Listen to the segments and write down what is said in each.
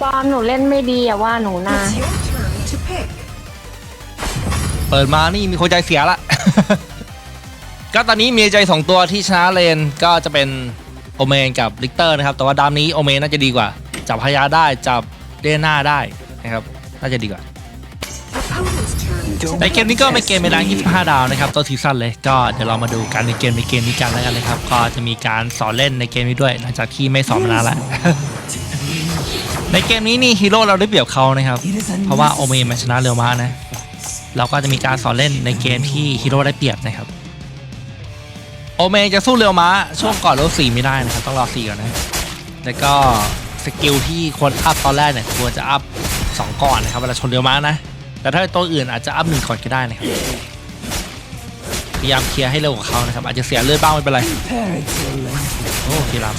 ปอมหนูเล่นไม่ดีอย่าว่าหนูนะ It's your turn to pick. เปิดมานี่มีคนใจเสียละ ก็ตอนนี้มีใจสองตัวที่ชนะเลนก็จะเป็นโอเมนกับลิกเตอร์นะครับ แต่ว่าดามนี้โอเมนน่าจะดีกว่า จับพยาได้จับเดน่าได้นะครับ น่าจะดีกว่า Opponent's turn to ในเกมนี้ก็เป็นเกมในรัง25 ดาวนะครับต้นซีซั่นเลยก็เดี๋ยวเรามาดูกันในเกมในเกมนี้กันแล้วกันเลยครับ ก็จะมีการสอนเล่นในเกมนี้ด้วยหลังจากที่ไม่สอนมานานแล้ว ในเกมนี้นี่ฮีโร่เราได้เปรียบเขานะครับ เพราะว่าโอเมมันชนะเร็วมากนะ เราก็จะมีการสอนเล่นในเกมที่ฮีโร่ได้เปรียบนะครับ โอเมจะสู้เร็วม้าช่วงก่อนโลสี่ไม่ได้นะครับ ต้องรอสี่ก่อนนะ แล้วก็สกิลที่ควรอัพตอนแรกเนี่ยควรจะอัพสองก่อนนะครับเวลาชนเร็วม้านะ แต่ถ้าตัวอื่นอาจจะอัพหนึ่งก่อนก็ได้นะครับ พยายามเคลียร์ให้เร็วกว่าเขานะครับ อาจจะเสียเลือดบ้างไม่เป็นไร โอ้คีราม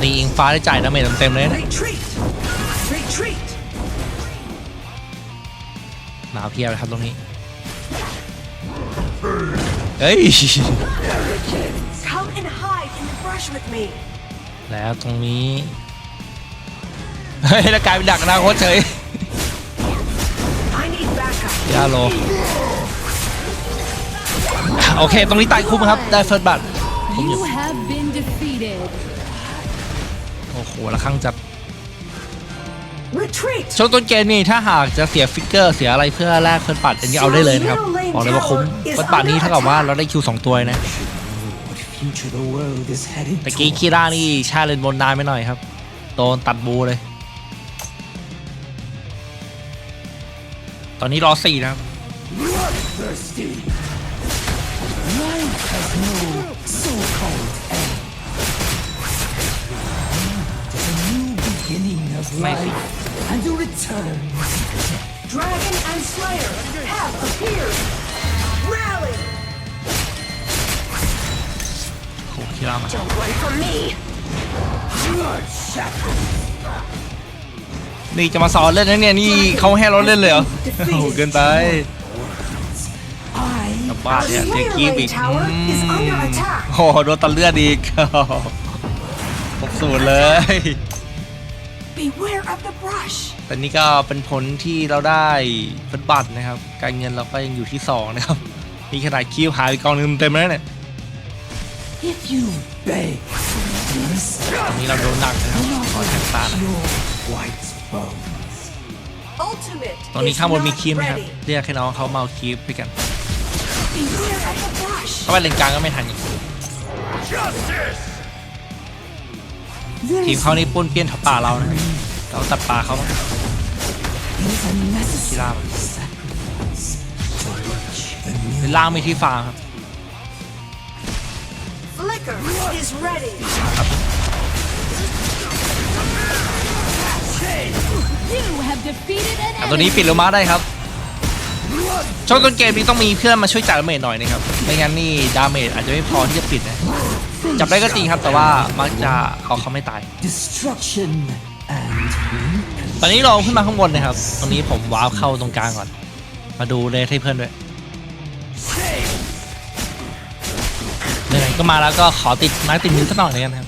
ตีอิงฟ้าได้จ่ายดาเมจเต็มๆเลยนะ Retreat. Retreat. หนาวเพียบเลยครับตรงนี้ เฮ้ย Come and hide in the brush with me. แล้วตรงนี้ เฮ้ยแล้วกลายเป็นดักอนาคตเฉย I need backup. ยาโล โอเค ตรงนี้ตายคุ้มครับ ได้เฟิร์สบัต คุ้มอยู่ You have been defeated. โอ้โหแล้วข้างจัด Retreat. ช่วงต้นเกมนี่ถ้าหากจะเสียฟิกเกอร์เสียอะไรเพื่อแลกเฟิร์สบัตอันนี้เอาได้เลยนะครับบอกเลยว่าคุ้มเฟิร์สบัตนี้เท่ากับว่าเราได้คิวสองตัวเลยนะ future the world is headed ตะกี้คีร่านี่ชาเลนบนนานไปหน่อยครับโดนตัดบูเลย ตอนนี้รอสี่นะครับ thirsty. Life has no so-called end. There's a new beginning of Maybe. life and a return. Dragon and Slayer have appeared. Rally. โอ้โหคีร่ามา Don't run from me. Blood shackles. นี่จะมาสอนเล่นนะเนี่ยนี่เขาให้เราเล่นเลยเหรอโอ้โหเกินไป I กลั บบ้านเนี่ยเสียกีบอีก Tower อื is ม under attack. โอ้โหโดนตัดเลือดอีกหกศูนย์เลย Beware of the brush. แต่นี่ก็เป็นผลที่เราได้เป็นบัตรนะครับ การเงินเราก็ยังอยู่ที่สองนะครับนี่ขนาดคิวหายไปกองหนึงเต็มแล้วเนี่ย if you beg for mercy, ตอนนี้เราโดนหนักนะครับขอแทงตานะ your white bones. Ultimate ตอนนี้ข้างบนมี is คีม not นะครับ ready. เรียกให้น้องเขามาเอาคีฟไปกัน Beware of the brush. เข้าไปเลนกลางก็ไม่ทันอีก There ทีม is เขานี่ปุ้นเปี้ยนทับป่าเรานะครับเราตัดป่าเขา is a necessary Kiram. sacrifice to reach the new เป็นล่างมีที่ฟาร์มครับ Flicker is ready. You have defeated an อะตัวนี้ enemy. ปิดลงมาได้ครับ ช่วงต้นเกมนี้ต้องมีเพื่อนมาช่วยจ่ายดาเมจหน่อยนะครับ ไม่งั้นนี่ดาเมจอาจจะไม่พอที่จะปิดนะ จับได้ก็จริงครับ แต่ว่ามักจะเอาเขาไม่ตาย destruction and ตอนนี้ลองขึ้นมาข้างบนนะครับตรงนี้ผมว้าวเข้าตรงกลางก่อน มาดูเลทให้เพื่อนด้วยไหนๆก็มาแล้วก็ขอติดไม้ติดมือสักหน่อยเลยกันครับ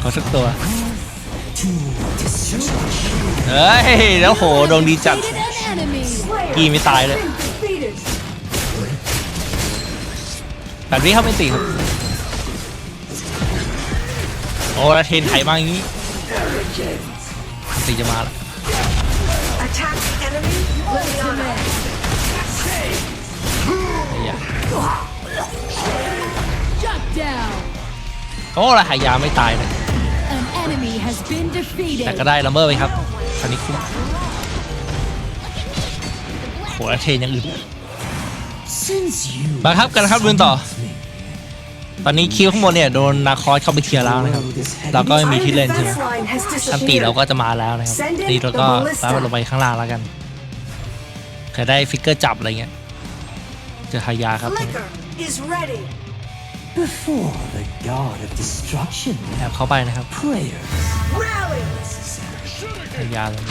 ขอสักตัว to destruction. เฮ้ย แล้วโหดวงดีจัด Defeated an enemy. กี้ไม่ตายเลยแบบนี้เขาเป็นสีครับโอ้ละเทนไถมาอย่างนี้สีจะมาละไอ้ยาโอ้ละหายาไม่ตายเลยแต่ก็ได้ละเมอร์ไปครับคราวนี้คุ้ม หแล้วเทนอย่างอื่น Since you มาครับกันครับลุนต่อ me, ตอนนี้คิวข้างบนเนี่ยโดนนาคอสเข้าไปเคลียร์แล้วนะครับ เราก็ไม่มีที่เล่นใช่ไหม Defense line has อันตี disappeared. เราก็จะมาแล้วนะครับนี่เราก็แล้วลงไปข้างล่างแล้วกันเคยได้ฟิกเกอร์จับอะไรเงี้ยเจอฮายาครับ Flicker is ready. before the god of destruction, แอบเข้าไปนะครับ prayer Rally. ฮายาเลย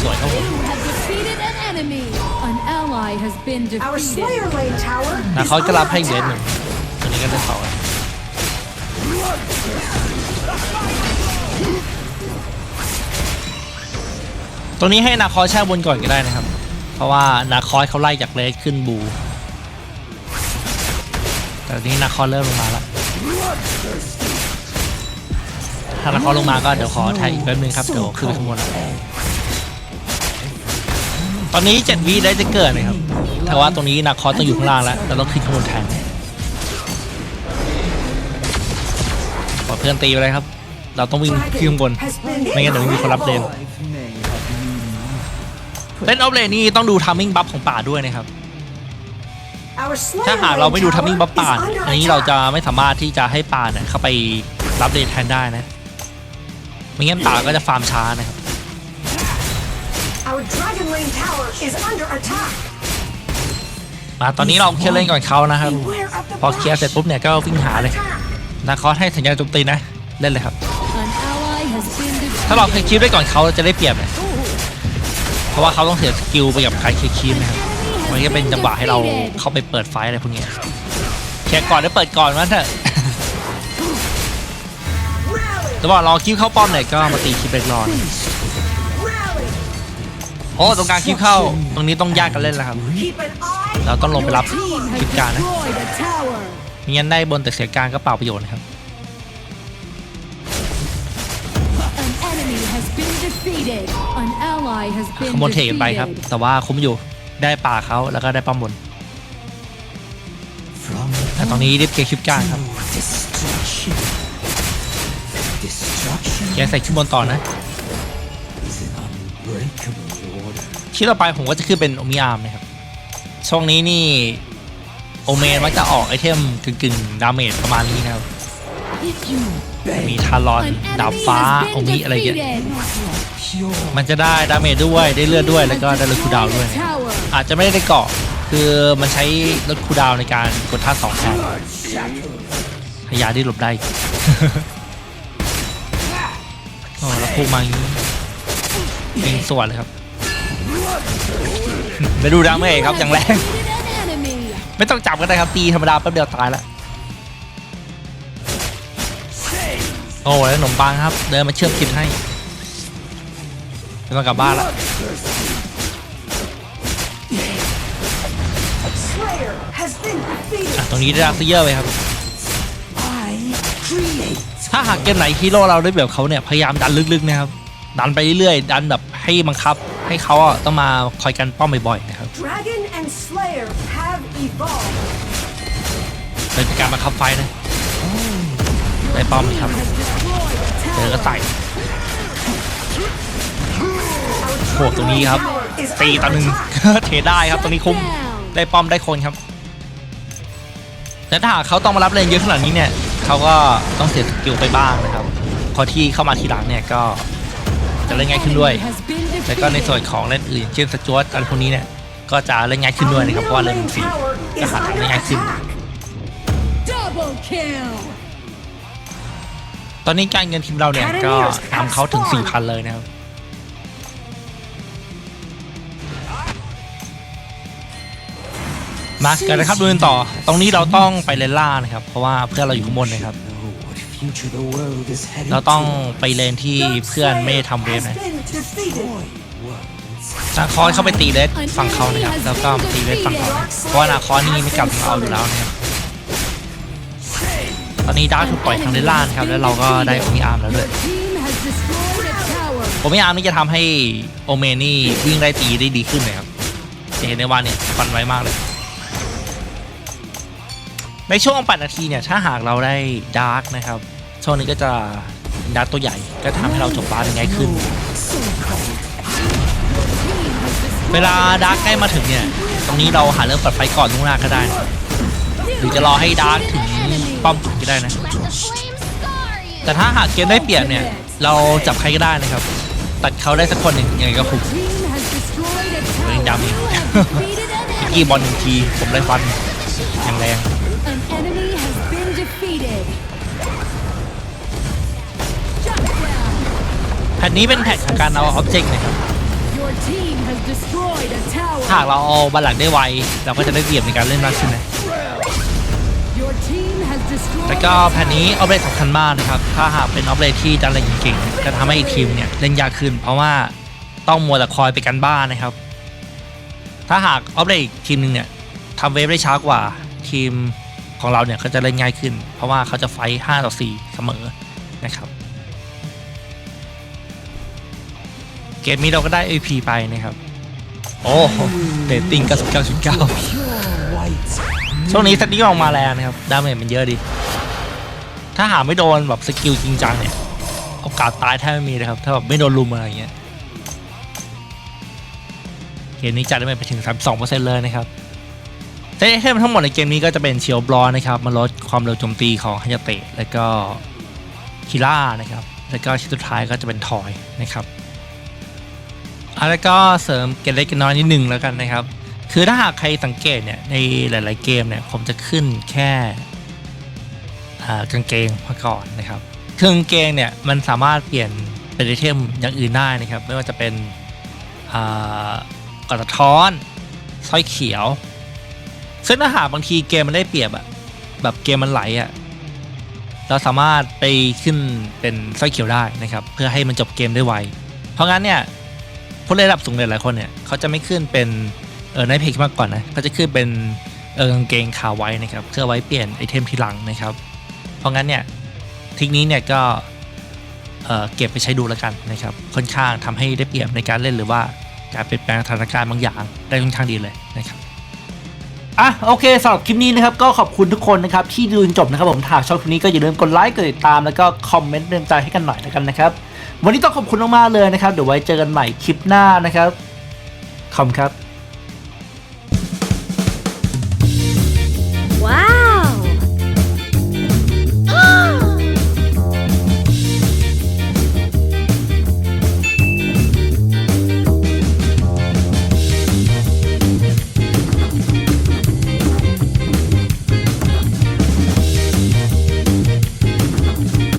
สวยครับผม You have defeated an enemy. An ally has been Our defeated. Slayer Lane tower นะ is เขาจะรับ under ให้อีกเลนหนึ่ง attack. ตัวนี้ก็ได้ต่อตัวนี้ให้นาคอสแช่บนก่อนก็ได้นะครับ เพราะว่านาคอสเขาไล่จากเลสขึ้นบู แต่นี้นาคอเริ่มลงมาแล้วถ้านาคอลงมาก็เดี๋ยวขอถ่ายอีกแป๊บนึงครับเดี๋ยวขึ้นไปข้างบนแล้วตอนนี้เจ็ดวิได้จะเกิดนะครับ แต่ว่าตรงนี้นาคอต้องอยู่ข้างล่างแล้วเราต้องขึ้นข้างบนแทนปล่อเพื่อนตีไปเลยครับ เราต้องวิ่งขึ้นข้างบน ไม่งั้นเดี๋ยวมีคนรับเลนเล่นออฟเลนนี่ต้องดูทัมมิ่งบัฟของป่าด้วยนะครับ ถ้าหากเรา Lane ไม่ดูทัมมิ่ง tower บัฟป่า is เนี่ย under อันนี้เราจะ attack. ไม่สามารถที่จะให้ป่าเนี่ยเข้าไปรับเลนแทนได้นะไม่งั้นป่าก็จะฟาร์มช้านะครับ Our Dragon Lane tower is under attack. มาตอนนี้เราเคลียร์เลนก่อนเขานะครับ Beware of the พอเคลียร์เสร็จปุ๊บเนี่ยก็วิ่งหาเลย attack. นาคอสให้สัญญาณโจมตีนะ เล่นเลยครับ An ally has been defeated. ถ้าเราเคลียร์คีปได้ก่อนเขาจะได้เปรียบนะเพราะว่าเขาต้องเสียสกิลไปกับการเคลียร์คีปนะครับ มันก็เป็นจังหวะให้เราเข้าไปเปิดไฟอะไรพวกเนี้ยเคลียร์ก่อนแล้วเปิดก่อนมันเถอะ Rally. แต่ว่าเราคิวเข้าป้อมเนี่ยก็มาตีคิปเบรกรอน Rally. โอ้ตรงกลางคิวเข้าตรงนี้ต้องแยกกันเล่นแล้วครับ Keep an eye. เราต้องลงไปรับ Team คลิป has กลางนะ destroyed a tower. มีงั้นได้บนแต่เสียกลางก็เปล่าประโยชน์นะครับ An enemy has been defeated. An ally has ข been โมยเทกันไปครับ defeated. แต่ว่าคุ้มอยู่ ได้ป่าเขาแล้วก็ได้ป้อมบน From แต่ตรงนี้รีบเคลียร์คลิปกลางครับ destruction. Destruction แกใส่ขึ้นบนต่อนะ is an unbreakable order. คลิปต่อไปผมก็จะขึ้นเป็นโอมิอาร์มนะครับ ช่วงนี้นี่โอเมนมักจะออกไอเทมกึ่งๆดาเมจประมาณนี้นะครับ If you มี beg ทารอน An ดาบ enemy ฟ้า has โอ been มิอะไรเงี้ย defeated. pure มันจะได้ดาเมจด้วยได้เลือดด้วยแล้วก็ได้ลดคูดาวด้วย อาจจะไม่ได้เกาะคือมันใช้ลดคูดาวในการกดท่าสองแทนพยาที่หลบได้โอ้แล้วพุ่งมาอย่างนี้ยิงสวนเลยครับไปดูดาเมจครับอย่างแรงไม่ต้องจับก็ได้ครับตีธรรมดาแป๊บเดียวตายแล้วโอ้แล้วขนมปังครับ เดินมาเชื่อมคิดให้ ไม่ต้องกลับบ้านแล้ว Slayer has been defeated. อะตรงนี้ได้ดาร์คเยอร์ไปครับ I create ถ้าหากเกมไหนฮีโร่เราได้แบบเขาเนี่ยพยายามดันลึกๆนะครับ ดันไปเรื่อยๆ ดันแบบให้บังคับ ให้เขาอะต้องมาคอยกันป้อมบ่อยๆนะครับ Dragon and Slayer have evolved. เป็นการบังคับไฟนะได้ป้อมครับ Has destroyed a เจอ tower. ก็ใส่ โหตรงนี้ครับตีตาหนึ่งเทได้ครับตรงนี้คุ้มได้ป้อมได้คนครับแต่ถ้าหากเขาต้องมารับเลนเยอะขนาดนี้เนี่ยเขาก็ต้องเสียสกิลไปบ้างนะครับพอที่เข้ามาทีหลังเนี่ยก็จะเล่นง่ายขึ้นด้วยแล้วก็ในส่วนของเล่นอื่นเช่นสจวตอะไรพวกนี้เนี่ยก็จะเล่นง่ายขึ้นด้วยนะครับเพราะว่าเล่นฟรีก็หาทางได้ง่ายขึ้น ตอนนี้การเงินทีมเราเนี่ยก็นำเขาถึง4,000เลยนะครับ มากันนะครับดูกันต่อ ตรงนี้เราต้องไปเลนล่านะครับ เพราะว่าเพื่อนเราอยู่ข้างบนนะครับ know what future the world is heading เราต้อง to. ไปเลนที่เพื่อนไม่ได้ทำเวฟ Has นะ been defeated. Worlds นาคอนเข้าไปตีเลสฝั่งเขานะครับ แล้วก็มาตีเลสฝั่งเรานะเพราะว่านาคอนนี่ไม่กลับมาเอาอยู่แล้วนะครับตอนนี้ดาร์กถูกปล่อยทางเลนล่านะครับ แล้วเราก็ได้โอมิอาร์มแล้วด้วย Team has destroyed a tower. โอมิอาร์มนี่จะทำให้โอเมนนี่วิ่งไล่ตีได้ดีขึ้นนะครับจะเห็นได้ว่าเนี่ยฟันไวมากเลย ในช่วง8นาทีเนี่ยถ้าหากเราได้ดาร์กนะครับช่วงนี้ก็จะดาร์กตัวใหญ่ก็ทำให้เราจบบาสได้ง่ายขึ้น เวลาดาร์กใกล้มาถึงเนี่ยตรงนี้เราหาเรื่องเปิดไฟก่อนล่วงหน้าก็ได้ หรือจะรอให้ดาร์กถึงป้อมก็ได้นะ แต่ถ้าหากเกมได้เปรียบเนี่ยเราจับใครก็ได้นะครับ ตัดเขาได้สักคนหนึ่งยังไงก็คุ้ม Team has destroyed a tower. Bring down You me. have defeated an พิกกี้บอลหนึ่งทีผมได้ฟันอย่างแรง An enemy has been defeated. Shut down. แผ่นนี้เป็นแผ่นของการเอาออบเจกต์นะครับ Your team has destroyed a หาก tower. เราเอาบัลลังก์ได้ไว เราก็จะได้เปรียบในการเล่นมากขึ้นนะ Your team has destroyed. แล้วก็แผ่นนี้ออฟเลสสำคัญมากนะครับ ถ้าหากเป็นออฟเลที่ดันเล่นเก่งๆจะทำให้อีกทีมเนี่ยเล่นยากขึ้น เพราะว่าต้องมัวแต่คอยไปกันบ้านนะครับ ถ้าหากออฟเลอีกทีมหนึ่งเนี่ยทำเวฟได้ช้ากว่าทีม ของเราเนี่ยก็จะเล่นง่ายขึ้น เพราะว่าเขาจะไฟ5ต่อ4เสมอนะครับ เกมนี้เราก็ได้ AP ไปนะครับ โอ้เรตติ้ง99.9 ช่วงนี้สติ๊กออกมาแรงนะครับ ดาเมจมันเยอะดี ถ้าหาไม่โดนแบบสกิลจริงจังเนี่ยโอกาสตายแทบไม่มีเลยครับ ถ้าแบบไม่โดนลุมอะไรอย่างเงี้ยเกมนี้จัดได้ไปถึง 32%เลยนะครับ เทมทั้งหมดในเกมนี้ก็จะเป็นเชียวบลอนะครับมาลดความเร็วโจมตีของฮันยาเตะแล้วก็คิล่านะครับแล้วก็ชิ้นสุดท้ายก็จะเป็นทอยนะครับอะแล้วก็เสริมเกมเล็กเกมน้อยนิดนึงแล้วกันนะครับ คือถ้าหากใครสังเกตเนี่ยในหลาย ๆเกมเนี่ยผมจะขึ้นแค่อ่ากางเกงมาก่อนนะครับเครื่องกางเกงเนี่ยมันสามารถเปลี่ยนเป็นไอเทมอย่างอื่นได้นะครับ ไม่ว่าจะเป็นกระท้อนสร้อยเขียว ซึ่งถ้าหากบางทีเกมมันได้เปรียบอะแบบเกมมันไหลอะเราสามารถไปขึ้นเป็นสร้อยเขียวได้นะครับ เพื่อให้มันจบเกมได้ไว เพราะงั้นเนี่ยผู้เล่นระดับสูงหลายๆคนเนี่ยเขาจะไม่ขึ้นเป็นเออในเพจมากก่อนนะเขาจะขึ้นเป็นเออกางเกงขาไว้นะครับเพื่อไว้เปลี่ยนไอเทมทีหลังนะครับ เพราะงั้นเนี่ยทิกนี้เนี่ยก็เออเก็บไปใช้ดูแล้วกันนะครับ ค่อนข้างทำให้ได้เปรียบในการเล่นหรือว่าการเปลี่ยนแปลงสถานการณ์บางอย่างได้ค่อนข้างดีเลยนะครับ อะโอเคสำหรับคลิปนี้นะครับก็ขอบคุณทุกคนนะครับที่ดูจนจบนะครับผมถ้าชอบคลิปนี้ก็อย่าลืมกดไลค์กดติดตามแล้วก็คอมเมนต์เป็นใจให้กันหน่อยแล้วกันนะครับ วันนี้ต้องขอบคุณมากๆเลยนะครับเดี๋ยวไว้เจอกันใหม่คลิปหน้านะครับขอบคุณครับ